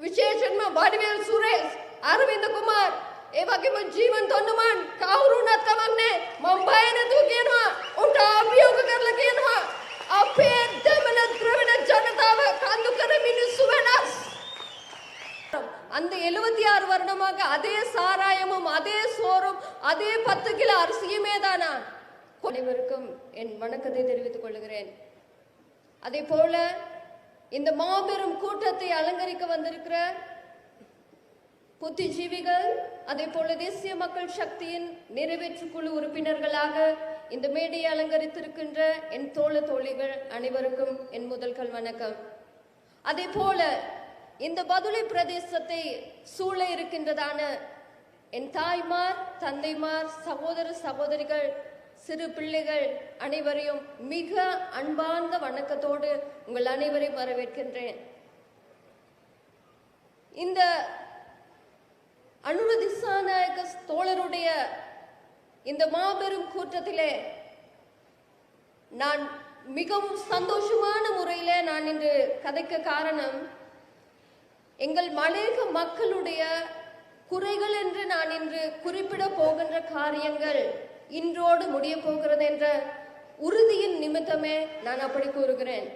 විශේෂයෙන්ම වඩිවේල් සුරේස් අරවින්ද කුමාර් ඒ වගේම ජීවන් තොන්නමන් කවුරුනත් කමක් නැහැ මම බය නැතුව කියනවා උන්ට අභියෝග කරලා කියනවා අපේ දෙමළ ද්‍රවිඩ ජනතාව කඳු කර මිනිස්සු වෙනස් அந்த எழுபத்தி ஆறு வருடமாக அதே சாராயமும் அதே சோறும் அதே பத்து கிலோ அரிசியுமே தான் நான் அனைவருக்கும் என் வணக்கத்தை தெரிவித்துக் கொள்கிறேன் அதே போல இந்த மாபெரும் கூட்டத்தை அலங்கரிக்க வந்திருக்கிற புத்திஜீவிகள் அதே போல தேசிய மக்கள் சக்தியின் நிறைவேற்று குழு உறுப்பினர்களாக இந்த மேடையை அலங்கரித்திருக்கின்ற என் தோழ தோழிகள் அனைவருக்கும் என் முதல்கள் வணக்கம். அதே போல இந்த பதுளை பிரதேசத்தை சூழ இருக்கின்றதான என் தாய்மார் தந்தைமார் சகோதர சகோதரிகள் சிறு பிள்ளைகள் அனைவரையும் மிக அன்பார்ந்த வணக்கத்தோடு உங்கள் அனைவரையும் வரவேற்கின்றேன். இந்த அனுமதிசாநாயக தோழருடைய இந்த மாபெரும் கூட்டத்திலே நான் மிகவும் சந்தோஷமான முறையில நான் இன்று கதைக்க காரணம் எங்கள் மலையக மக்களுடைய குறைகள் என்று நான் இன்று குறிப்பிட போகின்ற காரியங்கள். இன்றோடு முடிய போகிறது என்ற உறுதியின் நிமித்தமே நான் அப்படி கூறுகிறேன்.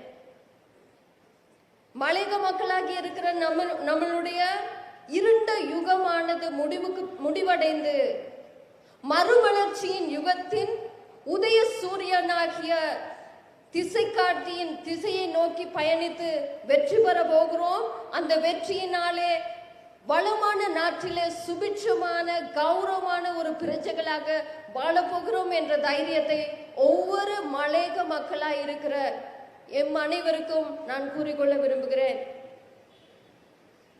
மலைக மக்களாகி இருக்கிற நம்ம நம்மளுடைய இருண்ட யுகமானது முடிவுக்கு முடிவடைந்து மறுமலர்ச்சியின் யுகத்தின் உதய சூரியனாகிய திசை காட்டியின் திசையை நோக்கி பயணித்து வெற்றி பெற போகிறோம். அந்த வெற்றியினாலே வளமான நாட்டிலே சுபிட்சமான கௌரவமான ஒரு பிரஜைகளாக வாழப்போகிறோம் என்ற தைரியத்தை ஒவ்வொரு மலேக மக்களா இருக்கிற எம் அனைவருக்கும் நான் கூறிக்கொள்ள விரும்புகிறேன்.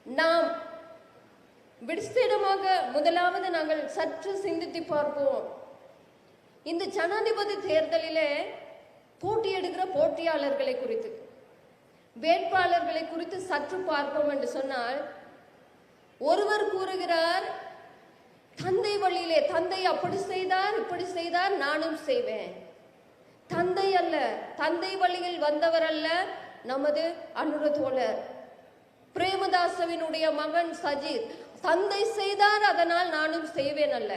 நாம் விடுஸ்திடமாக முதலாவது நாங்கள் சற்று சிந்தித்து பார்ப்போம். இந்த ஜனாதிபதி தேர்தலிலே போட்டி எடுக்கிற போட்டியாளர்களை குறித்து வேட்பாளர்களை குறித்து சற்று பார்ப்போம் என்று சொன்னால் ஒருவர் கூறுகிறார் தந்தை வழியிலே தந்தை அப்படி செய்தார் இப்படி செய்தார் நானும் செய்வேன். தந்தை அல்ல தந்தை வழியில் வந்தவர் அல்ல நமது அனுர தோழர். பிரேமதாசவினுடைய மகன் சஜித் தந்தை செய்தார் அதனால் நானும் செய்வேன் அல்ல.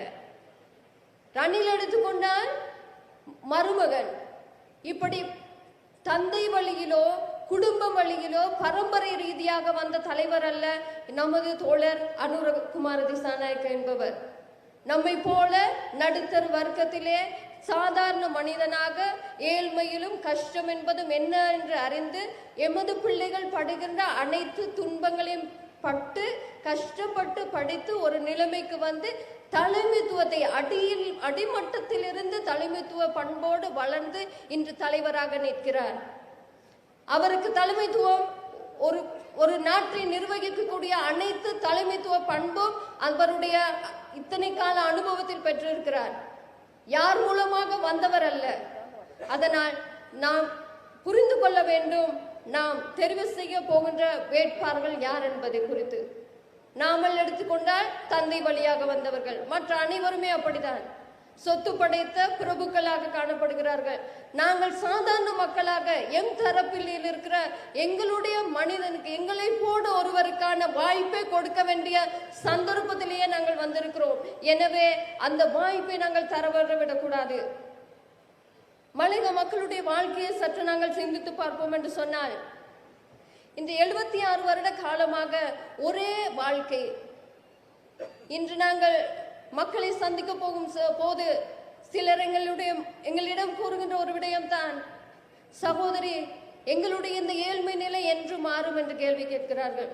ரணில் எடுத்துக்கொண்டால் மருமகன். இப்படி தந்தை வழியிலோ குடும்ப வழியிலோ பரம்பரை ரீதியாக வந்த தலைவர் அல்ல நமது தோழர் அனுரகுமார திசாநாயக்க என்பவர். நம்மை போல நடுத்தர் வர்க்கத்திலே சாதாரண மனிதனாக ஏழ்மையிலும் கஷ்டம் என்பதும் என்ன என்று அறிந்து எமது பிள்ளைகள் படுகின்ற அனைத்து துன்பங்களையும் பட்டு கஷ்டப்பட்டு படித்து ஒரு நிலைமைக்கு வந்து தலைமைத்துவத்தை அடியில் அடிமட்டத்திலிருந்து தலைமைத்துவ பண்போடு வளர்ந்து இன்று தலைவராக நிற்கிறார். அவருக்கு தலைமைத்துவம் ஒரு ஒரு நாட்டை நிர்வகிக்கக்கூடிய அனைத்து தலைமைத்துவ பண்பும் அவருடைய இத்தனை கால அனுபவத்தில் பெற்றிருக்கிறார். யார் மூலமாக வந்தவர் அல்ல. அதனால் நாம் புரிந்து கொள்ள வேண்டும் நாம் தெரிவு செய்ய போகின்ற வேட்பாளர்கள் யார் என்பதை குறித்து. நாமல் எடுத்துக்கொண்டால் தந்தை வழியாக வந்தவர்கள். மற்ற அனைவருமே அப்படித்தான். சொத்து படைத்த பிரபுக்களாக காணப்படுகிறார்கள். நாங்கள் சாதாரண மக்களாக எம் தரப்பில் இருக்கிற எங்களுடைய மனிதனுக்கு எங்களை போட ஒருவருக்கான வாய்ப்பை கொடுக்க வேண்டிய சந்தர்ப்பத்திலேயே நாங்கள் வந்திருக்கிறோம். எனவே அந்த வாய்ப்பை நாங்கள் தரவர விடக்கூடாது. மலைக மக்களுடைய வாழ்க்கையை சற்று நாங்கள் சிந்தித்து பார்ப்போம் என்று சொன்னால் இந்த எழுபத்தி ஆறு வருட காலமாக ஒரே வாழ்க்கை. இன்று நாங்கள் மக்களை சந்திக்க போகும் ச- போது சிலர் எங்களுடைய எங்களிடம் கூறுகின்ற ஒரு விடயம்தான். சகோதரி எங்களுடைய இந்த ஏழ்மை நிலை என்று மாறும் என்று கேள்வி கேட்கிறார்கள்.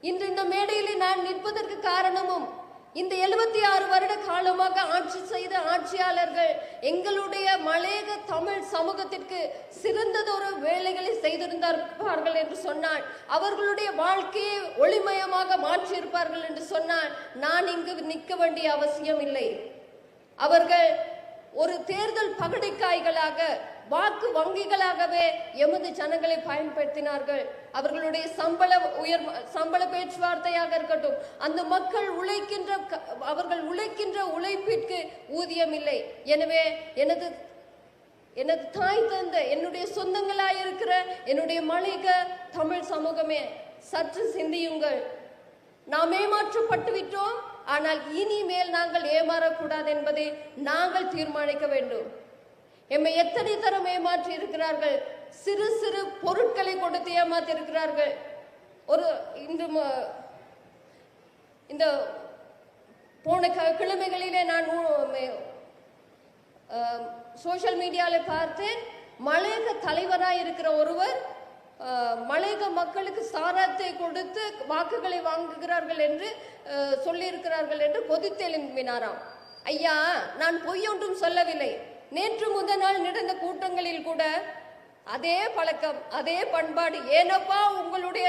இன்று இந்த மேடையிலே நான் நிற்பதற்கு காரணமும் இந்த எழுபத்தி ஆறு வருட காலமாக ஆட்சி செய்த ஆட்சியாளர்கள் எங்களுடைய மலையக தமிழ் சமூகத்திற்கு சிறந்ததொரு வேலைகளை செய்திருந்தார்கள் என்று சொன்னால் அவர்களுடைய வாழ்க்கையை ஒளிமயமாக மாற்றியிருப்பார்கள் என்று சொன்னால் நான் இங்கு நிற்க வேண்டிய அவசியம் இல்லை. அவர்கள் ஒரு தேர்தல் பகடைக்காய்களாக வாக்கு வங்கிகளாகவே எமது ஜனங்களை பயன்படுத்தினார்கள். அவர்களுடைய சம்பள உயர் சம்பள பேச்சுவார்த்தையாக இருக்கட்டும் அந்த மக்கள் உழைக்கின்ற க- அவர்கள் உழைக்கின்ற உழைப்பிற்கு ஊதியம் இல்லை எனவே எனது எனது தாய் தந்த என்னுடைய சொந்தங்களாய் இருக்கிற என்னுடைய மலைக தமிழ் சமூகமே சற்று சிந்தியுங்கள். நாம் ஏமாற்றப்பட்டு விட்டோம் ஆனால் இனிமேல் நாங்கள் ஏமாறக்கூடாது என்பதை நாங்கள் தீர்மானிக்க வேண்டும். எம்மை எத்தனை தரம் ஏமாற்றி இருக்கிறார்கள் சிறு சிறு பொருட்களை கொடுத்து ஏமாத்திருக்கிறார்கள். ஒரு இந்த ம- இந்த போன க- கிழமைகளிலே நான் சோஷியல் மீடியாவில் பார்த்தேன். மலையக தலைவராக இருக்கிற ஒருவர் மலையக மக்களுக்கு சாராத்தை கொடுத்து வாக்குகளை வாங்குகிறார்கள் என்று சொல்லியிருக்கிறார்கள் என்று கொதித்தெழும்பினாராம் ஐயா நான் பொய்யொன்றும் சொல்லவில்லை. நேற்று முதல் நாள் நடந்த கூட்டங்களில் கூட அதே பழக்கம் அதே பண்பாடு. ஏனப்பா உங்களுடைய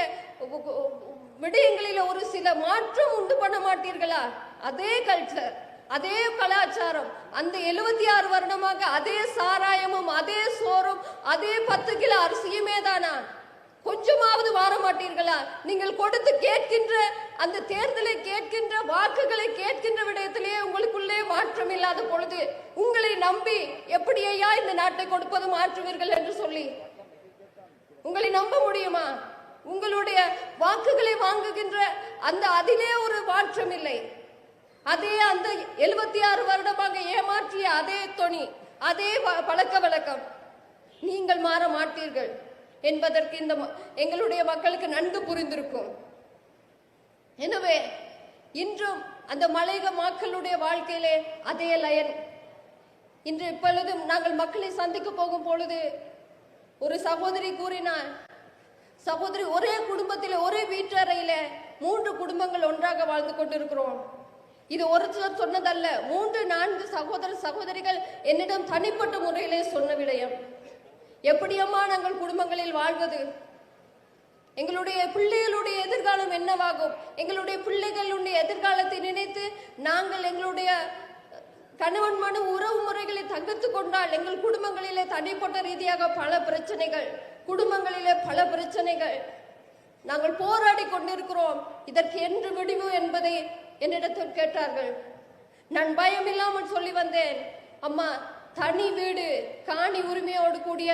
விடயங்களில் ஒரு சில மாற்றம் உண்டு பண்ண மாட்டீர்களா? அதே கல்ச்சர் அதே கலாச்சாரம் அந்த எழுபத்தி ஆறு வருடமாக அதே சாராயமும் அதே சோறும் அதே பத்து கிலோ அரிசியுமே தானா கொஞ்சமாவது மாற மாட்டீர்களா? நீங்கள் கொடுத்து கேட்கின்ற அந்த தேர்தலை கேட்கின்ற வாக்குகளை கேட்கின்ற விடயத்திலேயே உங்களுக்குள்ளே மாற்றம் இல்லாத பொழுது உங்களை நம்பி எப்படியா இந்த நாட்டை கொடுப்பது மாற்றுவீர்கள் என்று சொல்லி. உங்களை நம்ப முடியுமா? உங்களுடைய வாக்குகளை வாங்குகின்ற அந்த அதிலே ஒரு மாற்றம் இல்லை. அதே அந்த எழுபத்தி ஆறு வருடமாக ஏமாற்றிய அதே தொனி அதே பழக்க வழக்கம். நீங்கள் மாற மாட்டீர்கள் என்பதற்கு இந்த ம- எங்களுடைய மக்களுக்கு நன்கு புரிந்திருக்கும். எனவே இன்றும் அந்த மலையக மக்களுடைய வாழ்க்கையிலே அதே லயன். இன்று இப்பொழுது நாங்கள் மக்களை சந்திக்க போகும் பொழுது ஒரு சகோதரி கூறினார் சகோதரி ஒரே குடும்பத்தில் ஒரே வீட்டறையில மூன்று குடும்பங்கள் ஒன்றாக வாழ்ந்து கொண்டிருக்கிறோம். இது ஒருத்தர் சொன்னதல்ல மூன்று நான்கு சகோதர சகோதரிகள் என்னிடம் தனிப்பட்ட முறையிலே சொன்ன விடயம். எப்படியம்மா நாங்கள் குடும்பங்களில் வாழ்வது? எங்களுடைய பிள்ளைகளுடைய எதிர்காலம் என்னவாகும்? எங்களுடைய பிள்ளைகளுடைய எதிர்காலத்தை நினைத்து நாங்கள் எங்களுடைய கணவன் மனு உறவு முறைகளை தகர்த்து கொண்டால் எங்கள் குடும்பங்களிலே தனிப்பட்ட ரீதியாக பல பிரச்சனைகள் குடும்பங்களிலே பல பிரச்சனைகள். நாங்கள் போராடி கொண்டிருக்கிறோம். இதற்கு என்று விடிவு என்பதை என்னிடத்தில் கேட்டார்கள். நான் பயம் இல்லாமல் சொல்லி வந்தேன். அம்மா தனி வீடு காணி உரிமையோடு கூடிய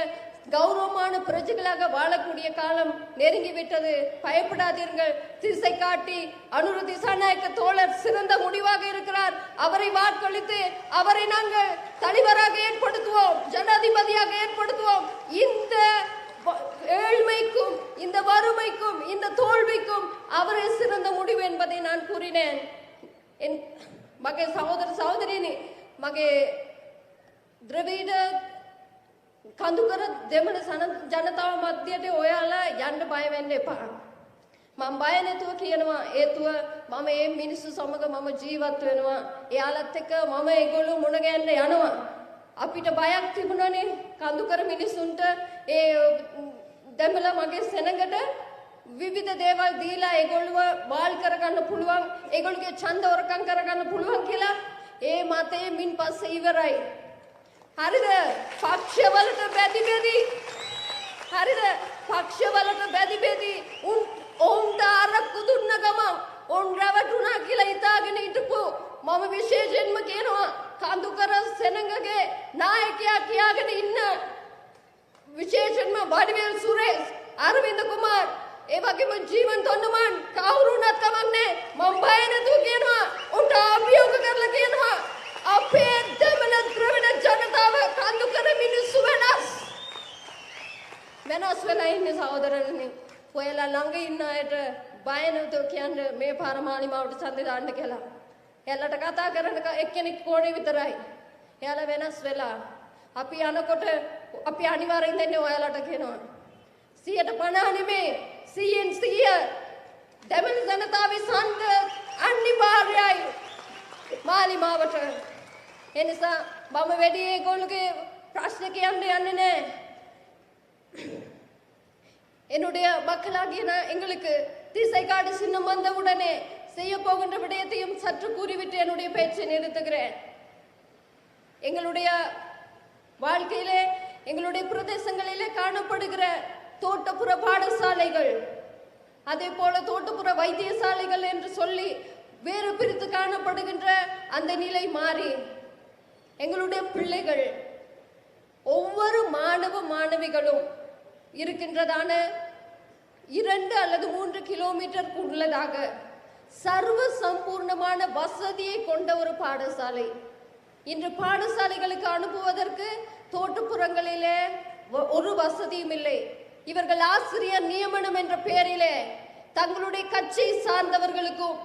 கௌரவமான பிரஜைகளாக வாழக்கூடிய காலம் நெருங்கிவிட்டது. பயப்படாதீர்கள். திசை காட்டி அனுரு திசாநாயக்க தோழர் சிறந்த முடிவாக இருக்கிறார். அவரை வாக்களித்து அவரை நாங்கள் தலைவராக ஏற்படுத்துவோம். ஜனாதிபதியாக ஏற்படுத்துவோம். இந்த ஏழ்மைக்கும் இந்த வறுமைக்கும் இந்த தோல்விக்கும் அவரே சிறந்த முடிவு என்பதை நான் கூறினேன். என் மகே சகோதர சகோதரின் மகே திரவிட කඳුකර දෙමළ සන ජනතාව මධ්‍යයට ඔයාලා යන්න බය වෙන්න එපා. මම බය නැතුව කියනවා හේතුව මම ඒ මිනිස්සු සමග මම ජීවත් වෙනවා. එයාලත් එක්ක මම ඒගොල්ලෝ මුණ ගැහෙන්න යනවා. අපිට බයක් තිබුණනේ කඳුකර මිනිස්සුන්ට ඒ දෙමළ මගේ සෙනඟට විවිධ දේවල් දීලා ඒගොල්ලව වාල් කරගන්න පුළුවන් ඒගොල්ලගේ ඡන්ද වරකම් කරගන්න පුළුවන් කියලා ඒ මතේ මින් පස්සේ ඉවරයි. හරිද? පක්ෂවලට බැදි බැදි හරිද? පක්ෂවලට බැදි බැදි උන් ඔවුන්ට අරක්කු දුන්න ගමන් ඔවුන් රැවටුණා කියලා හිතාගෙන හිටපු. මම විශේෂයෙන්ම කියනවා කඳුකර සෙනඟගේ නායකයා කියාගෙන ඉන්න. විශේෂයෙන්ම වඩිවේල් සුරේෂ් අරවින්ද කුමාර්. ඒ වගේම ජීවන් තොන්නමන් කවුරුණත් කමන්නේ? මම බය නැතුව කියනවා. උන්ට අභියෝග කරලා කියනවා අපේ දෙමළ ද්‍රවිඩ ජනතාව කඳු කර මිනිස්සු වෙනස් වෙනස් වෙලා ඉන්නේ සහෝදරනි ඔයාලා ළඟ ඉන්න අයට බය නැතුව කියන්න මේ පාර මාලිමාවට ඡන්දෙ දාන්න කියලා. එයාලට කතා කරන ක- එක්කෙනෙක් කෝණේ විතරයි. එයාලා වෙනස් වෙලා. අපි යනකොට අපි අනිවාර්යෙන් දෙන්නේ ඔයාලට කියනවා. සියයට පණහ නෙමේ. සීයෙන් සීය. දෙමළ ජනතාවේ සන්ද අනිවාර්යයි. මාලිමාවට එනිසා මම වැඩි ඒගොල්ලෝගේ ප්‍රශ්න කියන්න යන්නේ නැහැ. என்னுடைய மக்களாகிய நான் எங்களுக்கு திசை காடு சின்னம் வந்தவுடனே செய்ய போகின்ற விடயத்தையும் சற்று கூறிவிட்டு என்னுடைய பேச்சை நிறுத்துகிறேன். எங்களுடைய வாழ்க்கையிலே எங்களுடைய பிரதேசங்களிலே காணப்படுகிற தோட்டப்புற பாடசாலைகள் அதே போல தோட்டப்புற வைத்தியசாலைகள் என்று சொல்லி வேறு பிரித்து காணப்படுகின்ற அந்த நிலை மாறி எங்களுடைய பிள்ளைகள் ஒவ்வொரு மாணவ மாணவிகளும் இருக்கின்றதான இரண்டு அல்லது மூன்று கிலோமீட்டருக்கு உள்ளதாக சர்வ சம்பூர்ணமான வசதியை கொண்ட ஒரு பாடசாலை. இன்று பாடசாலைகளுக்கு அனுப்புவதற்கு தோட்டப்புறங்களிலே ஒரு வசதியும் இல்லை. இவர்கள் ஆசிரியர் நியமனம் என்ற பெயரிலே தங்களுடைய கட்சியை சார்ந்தவர்களுக்கும்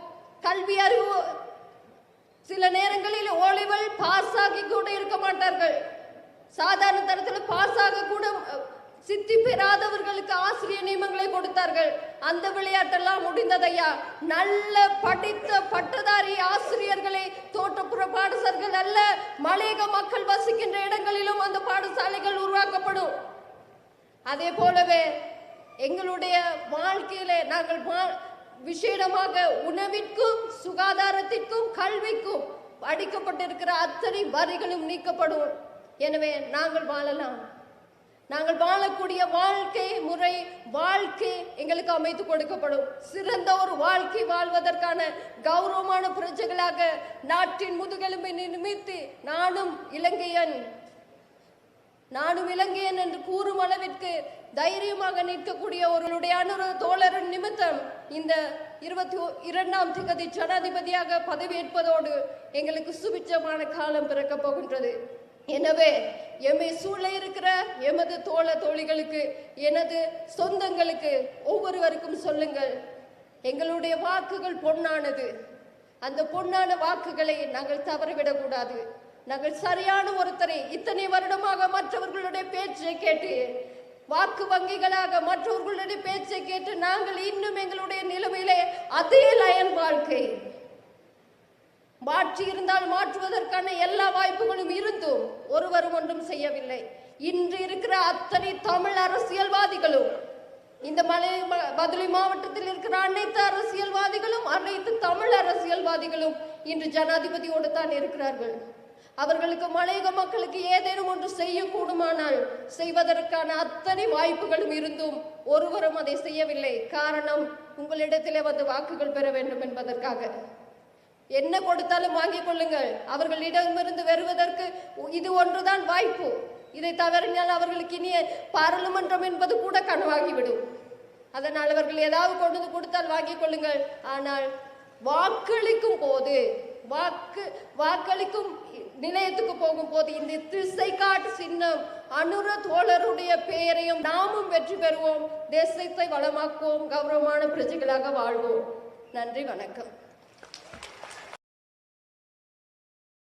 கல்வி அறிவு சில நேரங்களில் ஓலிவல் பாஸ் ஆகி கூட இருக்க மாட்டார்கள். சாதாரண தரத்தில் பாஸ் ஆக கூட சித்தி பெறாதவர்களுக்கு ஆசிரியர் நியமங்களை கொடுத்தார்கள். அந்த விளையாட்டெல்லாம் முடிந்ததையா? நல்ல படித்த பட்டதாரி ஆசிரியர்களை தோற்றப்புற பாடசாலைகள் அல்ல மலையக மக்கள் வசிக்கின்ற இடங்களிலும் அந்த பாடசாலைகள் உருவாக்கப்படும். அதே போலவே எங்களுடைய வாழ்க்கையிலே நாங்கள் விசேடமாக உணவிற்கும் சுகாதாரத்திற்கும் கல்விக்கும் அடிக்கப்பட்டிருக்கிற அத்தனை வரிகளும் நீக்கப்படும். எனவே நாங்கள் வாழலாம். நாங்கள் வாழக்கூடிய வாழ்க்கை முறை வாழ்க்கை எங்களுக்கு அமைத்து கொடுக்கப்படும். சிறந்த ஒரு வாழ்க்கை வாழ்வதற்கான கௌரவமான பிரஜைகளாக நாட்டின் முதுகெலும்பை நிமித்து நானும் இலங்கையன் நானும் இலங்கையன் என்று கூறும் அளவிற்கு தைரியமாக நிற்கக்கூடிய ஒருவருடைய அனுர தோழரின் நிமித்தம் இந்த இருபத்தி இரண்டாம் திகதி ஜனாதிபதியாக பதவியேற்பதோடு எங்களுக்கு சுபிச்சமான காலம் பிறக்கப் போகின்றது. எனவே எம்மை சூழ இருக்கிற எமது தோழ தோழிகளுக்கு எனது சொந்தங்களுக்கு ஒவ்வொருவருக்கும் சொல்லுங்கள். எங்களுடைய வாக்குகள் பொன்னானது. அந்த பொன்னான வாக்குகளை நாங்கள் தவறவிடக்கூடாது. நாங்கள் சரியான ஒருத்தரை இத்தனை வருடமாக மற்றவர்களுடைய பேச்சை கேட்டு வாக்கு வங்கிகளாக மற்றவர்களுடைய பேச்சை கேட்டு நாங்கள் இன்னும் எங்களுடைய நிலைமையிலே அதே லயன் வாழ்க்கை. மாற்றி இருந்தால் மாற்றுவதற்கான எல்லா வாய்ப்புகளும் இருந்தும் ஒருவரும் ஒன்றும் செய்யவில்லை. இன்று இருக்கிற அத்தனை தமிழ் அரசியல்வாதிகளும் இந்த மலை மதுரை மாவட்டத்தில் இருக்கிற அனைத்து அரசியல்வாதிகளும் அனைத்து தமிழ் அரசியல்வாதிகளும் இன்று ஜனாதிபதியோடு தான் இருக்கிறார்கள். அவர்களுக்கு மலையக மக்களுக்கு ஏதேனும் ஒன்று செய்யக்கூடுமானால் செய்வதற்கான அத்தனை வாய்ப்புகளும் இருந்தும் ஒருவரும் அதை செய்யவில்லை. காரணம் உங்களிடத்திலே வந்து வாக்குகள் பெற வேண்டும் என்பதற்காக. என்ன கொடுத்தாலும் வாங்கிக் கொள்ளுங்கள். அவர்களிடமிருந்து வருவதற்கு இது ஒன்றுதான் வாய்ப்பு. இதை தவறினால் அவர்களுக்கு இனிய பாராளுமன்றம் என்பது கூட கனவாகிவிடும். அதனால் அவர்கள் ஏதாவது கொண்டு வந்து கொடுத்தால் வாங்கிக் கொள்ளுங்கள். ஆனால் வாக்களிக்கும் போது வாக்கு வாக்களிக்கும் நிலையத்துக்கு போகும்போது இந்த திசைகாட்டு சின்னம் அனுர தோழருடைய பெயரையும் நாமும் வெற்றி பெறுவோம். தேசத்தை வளமாக்குவோம். கௌரவமான பிரஜைகளாக வாழ்வோம். நன்றி வணக்கம்.